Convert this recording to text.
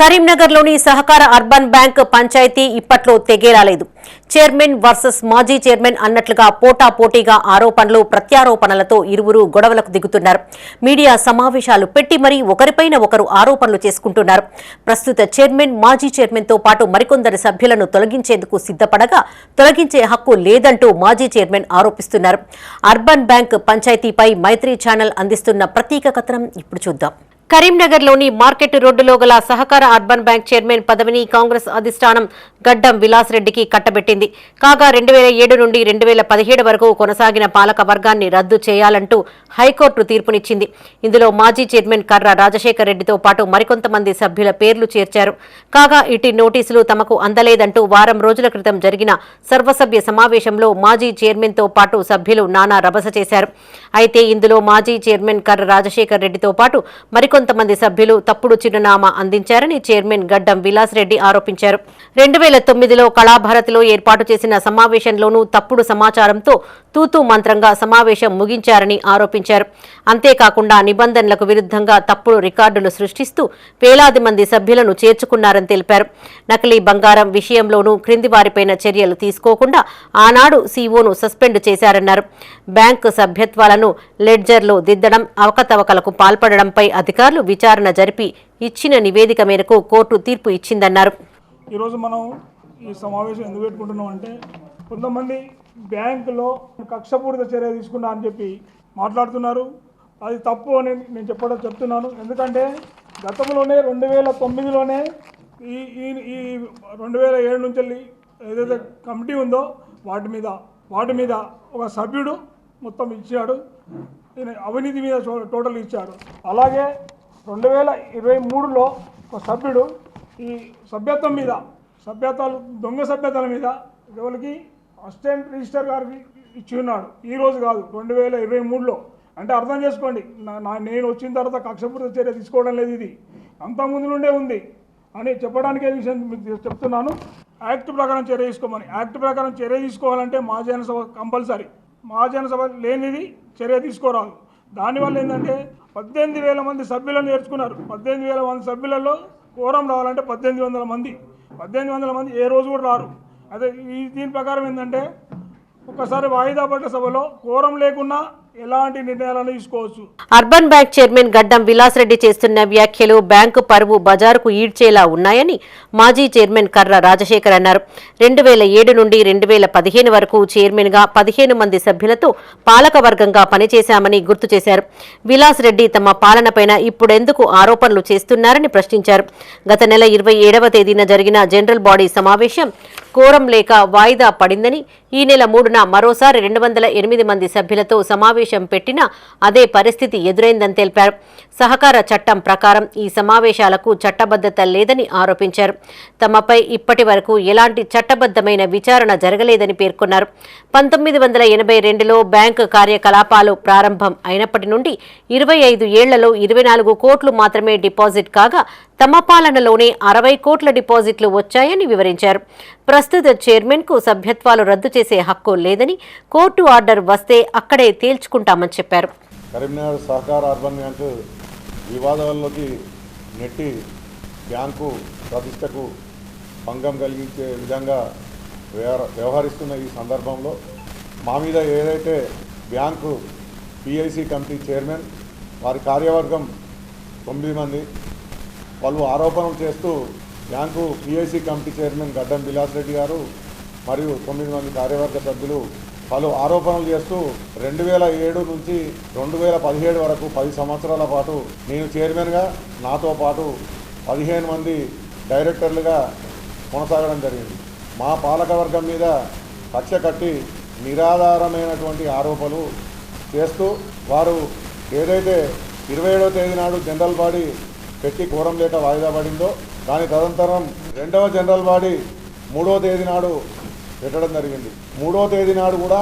కరీంనగర్లోని సహకార urban bank పంచాయతీ ఇప్పట్లో తెగేరాలేదు. చైర్మన్ వర్సెస్ మాజీ చైర్మన్ అన్నట్లుగా పోటా పోటీగా ఆరోపణలు ప్రత్యారోపణలతో ఇరువురు గొడవలకు దిగుతున్నారు. మీడియా సమావేశాలు పెట్టి మరీ ఒకరిపైన ఒకరు ఆరోపణలు చేసుకుంటున్నారు. ప్రస్తుత చైర్మన్ మాజీ చైర్మన్తో పాటు మరికొందరు సభ్యులను తొలగించేందుకు సిద్ధపడగా తొలగించే హక్కు లేదంటూ మాజీ చైర్మన్ ఆరోపిస్తున్నారు. అర్బన్ బ్యాంక్ పంచాయతీపై మైత్రి ఛానల్ అందిస్తున్న ప్రత్యేక కథనం ఇప్పుడు చూద్దాం. కరీంనగర్లోని మార్కెట్ రోడ్డులో గల సహకార అర్బన్ బ్యాంక్ చైర్మన్ పదవిని కాంగ్రెస్ అధిష్టానం గడ్డం విలాస్ రెడ్డికి కట్టబెట్టింది. కాగా రెండు వేల ఏడు నుండి రెండు వేల పదిహేడు వరకు కొనసాగిన పాలక వర్గాన్ని రద్దు చేయాలంటూ హైకోర్టు తీర్పునిచ్చింది. ఇందులో మాజీ చైర్మన్ కర్ర రాజశేఖర్ రెడ్డితో పాటు మరికొంతమంది సభ్యుల పేర్లు చేర్చారు. కాగా ఇటీ నోటీసులు తమకు అందలేదంటూ వారం రోజుల క్రితం జరిగిన సర్వసభ్య సమావేశంలో మాజీ చైర్మన్తో పాటు సభ్యులు నానా రభస చేశారు. అయితే ఇందులో మాజీ చైర్మన్ కర్ర రాజశేఖర్ రెడ్డితో పాటు మరికొంతమంది సభ్యులు తప్పుడు చిరునామా అందించారని చైర్మన్ గడ్డం విలాస్ రెడ్డి ఆరోపించారు. రెండు వేల తొమ్మిదిలో కళాభారతిలో ఏర్పాటు చేసిన సమావేశంలోనూ తప్పుడు సమాచారంతో తూతూ మంత్రంగా సమావేశం ముగించారని ఆరోపించారు. అంతేకాకుండా నిబంధనలకు విరుద్ధంగా తప్పుడు రికార్డులు సృష్టిస్తూ వేలాది మంది సభ్యులను చేర్చుకున్నారని తెలిపారు. నకిలీ బంగారం విషయంలోనూ క్రింది వారిపైన చర్యలు తీసుకోకుండా ఆనాడు సీఓను సస్పెండ్ చేశారన్నారు. బ్యాంకు సభ్యత్వాలను లెడ్జర్లో దిద్దడం అవకతవకలకు పాల్పడడంపై అధికారులు విచారణ జరిపి ఇచ్చిన నివేదిక మేరకు కోర్టు తీర్పు ఇచ్చిందన్నారు. ఈరోజు మనం ఈ సమావేశం ఎందుకు పెట్టుకుంటున్నాం అంటే కొంతమంది బ్యాంకులో కక్షపూరిత చర్య తీసుకున్నా అని చెప్పి మాట్లాడుతున్నారు. అది తప్పు అని నేను చెప్పడం చెప్తున్నాను. ఎందుకంటే గతంలోనే రెండు వేల తొమ్మిదిలోనే ఈ ఈ ఈ రెండు వేల ఏడు నుంచి వెళ్ళి ఏదైతే కమిటీ ఉందో వాటి మీద వాటి మీద ఒక సభ్యుడు మొత్తం ఇచ్చాడు. అవినీతి మీద టో- టోటల్ ఇచ్చారు అలాగే రెండు వేల ఇరవై మూడులో ఒక సభ్యుడు ఈ సభ్యత్వం మీద సభ్యత్వాలు దొంగ సభ్యతల మీద ఎవరికి? అసిస్టెంట్ రిజిస్టర్ గారికి ఇచ్చి ఉన్నాడు. ఈ రోజు కాదు రెండు వేల ఇరవై మూడులో. అంటే అర్థం చేసుకోండి నా- నా నేను వచ్చిన తర్వాత కక్షపూర్త చర్య తీసుకోవడం లేదు ఇది. అంతకుముందు నుండే ఉంది అని చెప్పడానికే విషయం మీకు చెప్తున్నాను. యాక్ట్ ప్రకారం చర్య తీసుకోమని యాక్ట్ ప్రకారం చర్య తీసుకోవాలంటే మాజీ సభ కంపల్సరీ. మహాజన సభ లేనిది చర్య తీసుకోరాదు. దానివల్ల ఏంటంటే పద్దెనిమిది వేల మంది సభ్యులను నేర్చుకున్నారు. పద్దెనిమిది వేల మంది సభ్యులలో కోరం రావాలంటే పద్దెనిమిది వందల మంది. పద్దెనిమిది వందల మంది ఏ రోజు కూడా రారు. అదే ఈ దీని ప్రకారం ఏంటంటే ఒకసారి వాయిదా పడ్డ సభలో కోరం లేకున్నా ఎలాంటి నిర్ణయాలను తీసుకోవచ్చు? అర్బన్ బ్యాంక్ చైర్మన్ గడ్డం విలాస్ రెడ్డి చేస్తున్న వ్యాఖ్యలు బ్యాంకు పరువు బజారుకు ఈడ్చేలా ఉన్నాయని మాజీ చైర్మన్ కర్ర రాజశేఖర్ అన్నారు. రెండు వేల ఏడు నుండి రెండు వేల పదిహేను వరకు చైర్మన్గా పదిహేను మంది సభ్యులతో పాలకవర్గంగా పనిచేశామని గుర్తు చేశారు. విలాస్ రెడ్డి తమ పాలనపైన ఇప్పుడెందుకు ఆరోపణలు చేస్తున్నారని ప్రశ్నించారు. గత నెల ఇరవై ఏడవ తేదీన జరిగిన జనరల్ బాడీ సమావేశం కోరం లేక వాయిదా పడిందని ఈ నెల మూడున మరోసారి రెండు వందల ఎనిమిది మంది సభ్యులతో సమావేశం పెట్టినా అదే పరిస్థితి ఎదురైందని తెలిపారు. సహకార చట్టం ప్రకారం ఈ సమావేశాలకు చట్టబద్ధత లేదని ఆరోపించారు. తమపై ఇప్పటి వరకు ఎలాంటి చట్టబద్ధమైన విచారణ జరగలేదని పేర్కొన్నారు. పంతొమ్మిది వందల ఎనభై రెండులో బ్యాంకు కార్యకలాపాలు ప్రారంభం అయినప్పటి నుండి ఇరవై ఐదు ఏళ్ళలో ఇరవై నాలుగు కోట్లు మాత్రమే డిపాజిట్ కాగా తమ పాలనలోనే అరవై కోట్ల డిపాజిట్లు వచ్చాయని వివరించారు. ప్రస్తుత చైర్మన్కు సభ్యత్వాలు రద్దు చేసే హక్కు లేదని కోర్టు ఆర్డర్ వస్తే అక్కడే తేల్చుకుంటామని చెప్పారు. కరీంనగర్ సహకార అర్బన్ బ్యాంకు వివాదాల్లోకి నెట్టి బ్యాంకు ప్రతిష్టకు భంగం కలిగించే విధంగా వ్యవహరిస్తున్న ఈ సందర్భంలో మా మీద ఏదైతే బ్యాంకు పిఐసి కమిటీ చైర్మన్ వారి కార్యవర్గం తొమ్మిది మంది పలు ఆరోపణలు చేస్తూ బ్యాంకు పిఐసి కమిటీ చైర్మన్ గడ్డం విలాస్ రెడ్డి గారు మరియు తొమ్మిది మంది కార్యవర్గ సభ్యులు పలు ఆరోపణలు చేస్తూ రెండు వేల ఏడు నుంచి రెండు వేల పదిహేడు వరకు పది సంవత్సరాల పాటు నేను చైర్మన్గా నాతో పాటు పదిహేను మంది డైరెక్టర్లుగా కొనసాగడం జరిగింది. మా పాలకవర్గం మీద కక్ష కట్టి నిరాధారమైనటువంటి ఆరోపణలు చేస్తూ వారు ఏదైతే ఇరవై ఏడవ తేదీ నాడు జనరల్ బాడీ పెట్టి కోరం లేక వాయిదా పడిందో దాని తదనంతరం రెండవ జనరల్ బాడీ మూడవ తేదీ నాడు పెట్టడం జరిగింది. మూడవ తేదీ నాడు కూడా